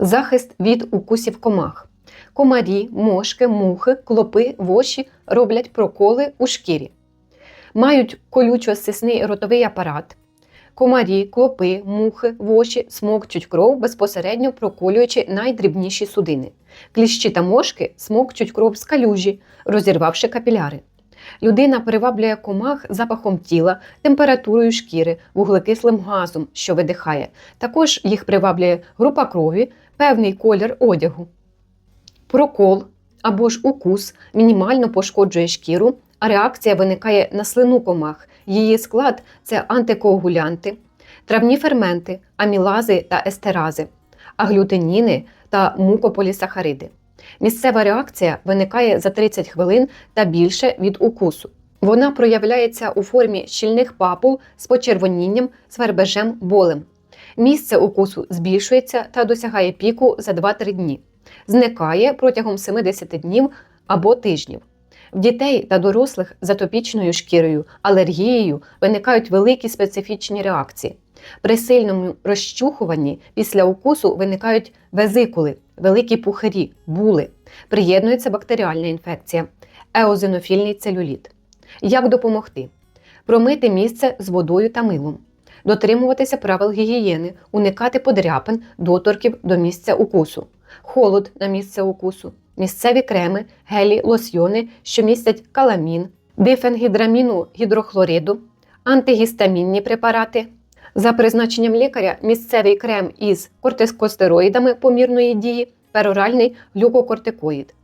Захист від укусів комах. Комарі, мошки, мухи, клопи, воші роблять проколи у шкірі. Мають колючо-сисний ротовий апарат. Комарі, клопи, мухи, воші смокчуть кров, безпосередньо проколюючи найдрібніші судини. Кліщі та мошки смокчуть кров з калюжі, розірвавши капіляри. Людина приваблює комах запахом тіла, температурою шкіри, вуглекислим газом, що видихає. Також їх приваблює група крові, певний колір одягу. Прокол або ж укус мінімально пошкоджує шкіру, а реакція виникає на слину комах. Її склад це антикоагулянти, травні ферменти, амілази та естерази, аглютиніни та мукополісахариди. Місцева реакція виникає за 30 хвилин та більше від укусу. Вона проявляється у формі щільних папул з почервонінням, свербежем, болем. Місце укусу збільшується та досягає піку за 2-3 дні. Зникає протягом 70 днів або тижнів. В дітей та дорослих з атопічною шкірою, алергією виникають великі специфічні реакції. При сильному розчухуванні після укусу виникають везикули, великі пухарі, були. Приєднується бактеріальна інфекція, еозинофільний целюліт. Як допомогти? Промити місце з водою та милом, дотримуватися правил гігієни, уникати подряпин, доторків до місця укусу, холод на місце укусу, місцеві креми, гелі, лосьйони, що містять каламін, дифенгідраміну гідрохлориду, антигістамінні препарати. За призначенням лікаря місцевий крем із кортикостероїдами помірної дії, пероральний глюкокортикоїд.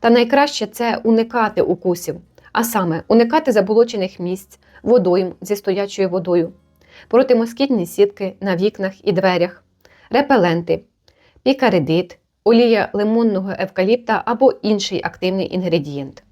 Та найкраще це уникати укусів, а саме уникати заболочених місць, водойм зі стоячою водою, протимоскітні сітки на вікнах і дверях, репеленти, пікаридит, олія лимонного евкаліпта або інший активний інгредієнт.